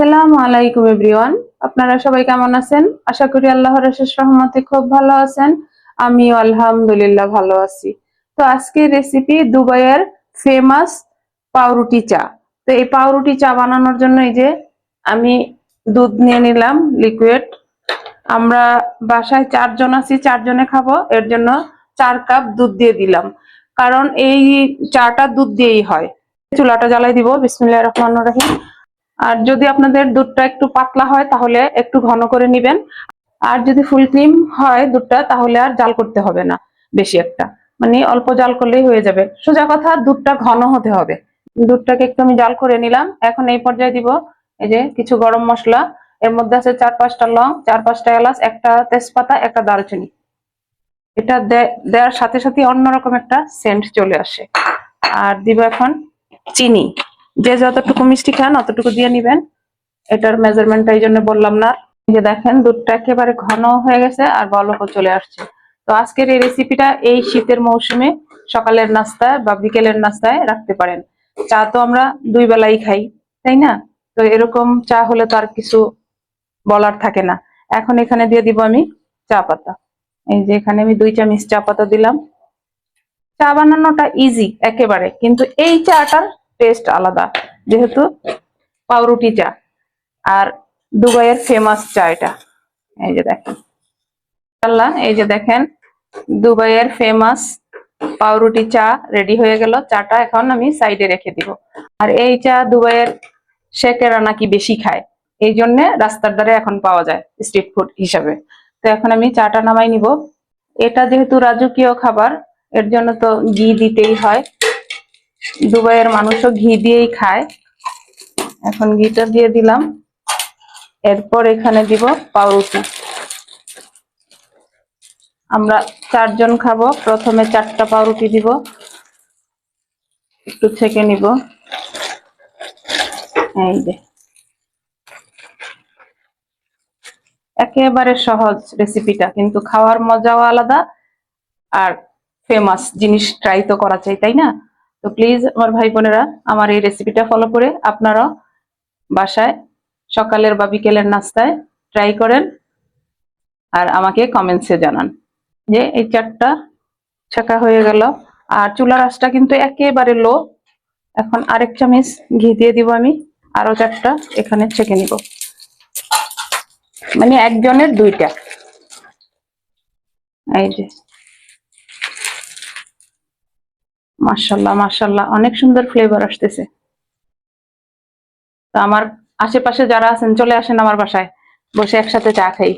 আলাইকুম এভরিওয়ান। আপনারা সবাই কেমন আছেন? আশা করি আল্লাহর শেষ রহমতে খুব ভালো আছেন। আমিও আলহামদুলিল্লাহ ভালো আছি। তো আজকের রেসিপি দুবাইয়ের ফেমাস পাউরুটি চা। তো এই পাউরুটি চা বানানোর জন্য এই যে আমি দুধ নিয়ে নিলাম লিকুইড আমরা বাসায় চারজন আছি, চারজনে খাব। এর জন্য চার কাপ দুধ দিয়ে দিলাম। কারণ এই চাটা দুধ দিয়েই হয়। চুলাটা জ্বালাই দিব। বিসমিল্লাহির রহমানির রহিম। আর যদি আপনাদের দুধটা একটু পাতলা হয়, তাহলে একটু ঘন করে নিবেন। আর যদি ফুল ক্রিম হয় দুধটা, তাহলে আর জাল করতে হবে না বেশি একটা। মানে অল্প জাল করলেই হয়ে যাবে। সোজা কথা, দুধটা ঘন হতে হবে। দুধটাকে একটু আমি জাল করে নিলাম। এখন এই পর্যায়ে দিব এই যে কিছু গরম মশলা। এর মধ্যে আছে চার পাঁচটা লং, চার পাঁচটা এলাচ, একটা তেজপাতা, একটা দারুচিনি। এটা দেওয়ার সাথে সাথে অন্যরকম একটা সেন্ট চলে আসে। আর দিব এখন চিনি। যে যতটুকু মিষ্টি খান, অতটুকু দিয়ে নিবেন। এটার মেজারমেন্টটা এই জন্য বললাম না। যে দেখেন, দুধটা একেবারে ঘন হয়ে গেছে আর বলকও চলে আসছে। তো আজকের এই রেসিপিটা এই শীতের মৌসুমে সকালের নাস্তায় বা বিকেলের নাস্তায় রাখতে পারেন। চা তো আমরা দুই বেলাই খাই, তাই না? তো এরকম চা হলে তো আর কিছু বলার থাকে না। এখন এখানে দিয়ে দিব আমি চা পাতা। এই যে এখানে আমি দুই চামচ চা পাতা দিলাম। চা বানানোটা ইজি একেবারে, কিন্তু এই চাটার টেস্ট আলাদা। যেহেতু পাউরুটি চা। আর দুবাইয়ের ফেমাস চা এটা। এই যে দেখেন। আল্লাহ এই যে দেখেন, দুবাইয়ের ফেমাস পাউরুটি চা রেডি হয়ে গেল। চাটা এখন আমি সাইডে রেখে দিব। আর এই চা দুবাইয়ের শেখেরা নাকি বেশি খায়। এই জন্য রাস্তার ধারে এখন পাওয়া যায় স্ট্রিট ফুড হিসাবে। তো এখন আমি চাটা নামাই নিব। এটা যেহেতু রাজকীয় খাবার, এর জন্য তো ঘি দিতেই হয়। দুবাইয়ের মানুষও ঘি দিয়েই খায়। এখন ঘিটা দিয়ে দিলাম। এরপর এখানে দিব পাউরুটি। আমরা চারজন খাব। প্রথমে চারটা পাউরুটি দিব। একটু ছেঁকে নিব। এই যে। একেবারে সহজ রেসিপিটা, কিন্তু খাওয়ার মজাও আলাদা আর ফেমাস জিনিস ট্রাই তো করা চাই তাই না? তো প্লিজ আমার ভাই বোনেরা, আমার এই রেসিপিটা ফলো করে আপনারা বাসায় সকালের বা বিকেলের নাস্তায় ট্রাই করেন আর আমাকে কমেন্টসে জানান। যে এই চারটা ছাকা হয়ে গেল। আর চুলার আঁচটা কিন্তু একেবারে লো এখন আরেক চামচ ঘি দিয়ে দিব আমি। আরও চারটা এখানে ছেঁকে নিব। মানে একজনের দুইটা। এই যে। মাশাল্লাহ মাশাল্লাহ অনেক সুন্দর ফ্লেভার আসতেছে। তো আমার আশেপাশে যারা আছেন, চলে আসেন আমার বাসায়। বসে একসাথে চা খাই।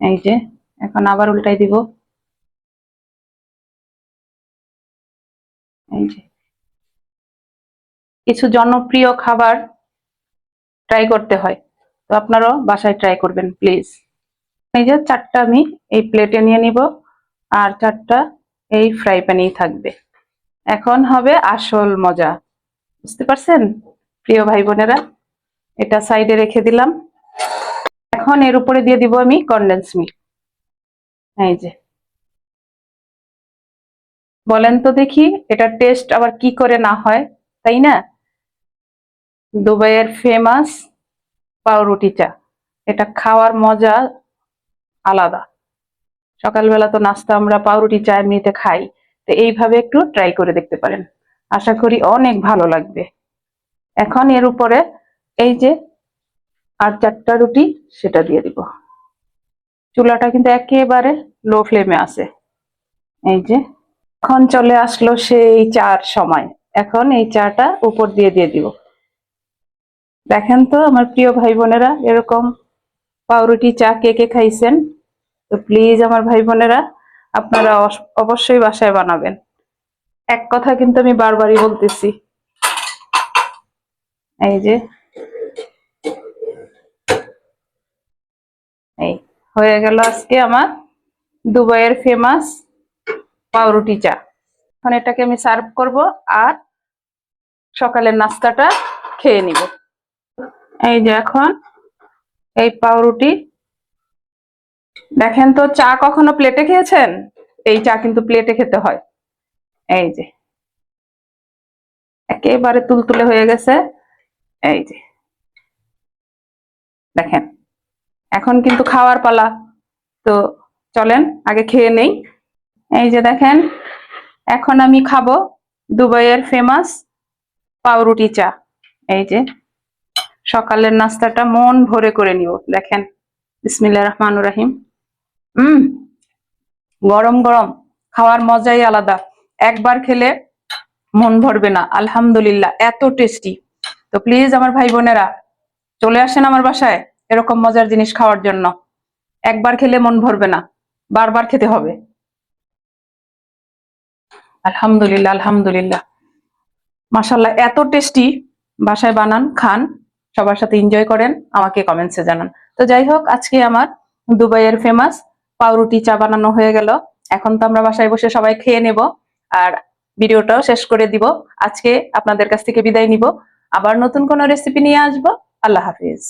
এই যে, এখন আবার উল্টাই দিব। এই যে। কিছু জনপ্রিয় খাবার ট্রাই করতে হয়। তো আপনারাও বাসায় ট্রাই করবেন প্লিজ এই যে, চারটা আমি এই প্লেটে নিয়ে নিব। আর চারটা এই ফ্রাই প্যানেই থাকবে। এখন হবে আসল মজা। বুঝতে পারছেন? প্রিয় ভাই বোনেরা, এটা সাইডে রেখে দিলাম। এখন এর উপরে দিয়ে দিব আমি কন্ডেন্স মিল্ক এই যে। বলেন তো দেখি, এটা টেস্ট আবার কি করে না হয়, তাই না? দুবাইয়ের ফেমাস পাউরুটি চা এটা খাওয়ার মজা আলাদা। সকালবেলা তো নাস্তা আমরা পাউরুটি চা এমনিতে খাই। তো এইভাবে একটু ট্রাই করে দেখতে পারেন। আশা করি অনেক ভালো লাগবে। এখন এর উপরে এই যে আর চারটা রুটি, সেটা দিয়ে দিব। চুলাটা কিন্তু একেবারে লো ফ্লেমে আছে। এই যে এখন চলে আসলো সেই চার সময়। এখন এই চাটা উপর দিয়ে দিয়ে দিব। দেখেন তো আমার প্রিয় ভাই বোনেরা, এরকম পাউরুটি, চা কে কে খাইছেন? তো প্লিজ আমার ভাই বোনেরা, আপনারা অবশ্যই বাসায় বানাবেন। এক কথা কিন্তু আমি বারবারই বলতেছি। এই যে। এই, হয়ে গেল আজকে আমার দুবাইয়ের ফেমাস পাউরুটি চা। এখন এটাকে আমি সার্ভ করব আর সকালের নাস্তাটা খেয়ে নিব। এই যে এখন এই পাউরুটি দেখেন তো, চা কখনো প্লেটে খেয়েছেন? এই চা কিন্তু প্লেটে খেতে হয়। এই যে। একেবারে তুলতুলে হয়ে গেছে। এই যে। দেখেন, এখন কিন্তু খাওয়ার পালা। তো চলেন, আগে খেয়ে নেই। এই যে দেখেন, এখন আমি খাব দুবাইয়ের ফেমাস পাউরুটি চা। এই যে, সকালের নাস্তাটা মন ভরে করে নিব দেখেন বিসমিল্লাহ রহমানুর রাহিম। হুম গরম গরম, খাওয়ার মজাই আলাদা। একবার খেলে মন ভরবে না, আলহামদুলিল্লাহ, এত টেস্টি তো প্লিজ আমার ভাই বোনেরা, চলে আসেন আমার বাসায় এরকম মজার জিনিস খাওয়ার জন্য। একবার খেলে মন ভরবে না, বারবার খেতে হবে। আলহামদুলিল্লাহ আলহামদুলিল্লাহ। মাসাল্লাহ এত টেস্টি বাসায় বানান, খান, সবার সাথে এনজয় করেন, আমাকে কমেন্টসে জানান। তো যাই হোক, আজকে আমার দুবাইয়ের ফেমাস পাউরুটি, চা বানানো হয়ে গেল। এখন তো আমরা বাসায় বসে সবাই খেয়ে নেব আর ভিডিওটাও শেষ করে দিব। আজকে আপনাদের কাছ থেকে বিদায় নিব। আবার নতুন কোনো রেসিপি নিয়ে আসব। আল্লাহ হাফিজ।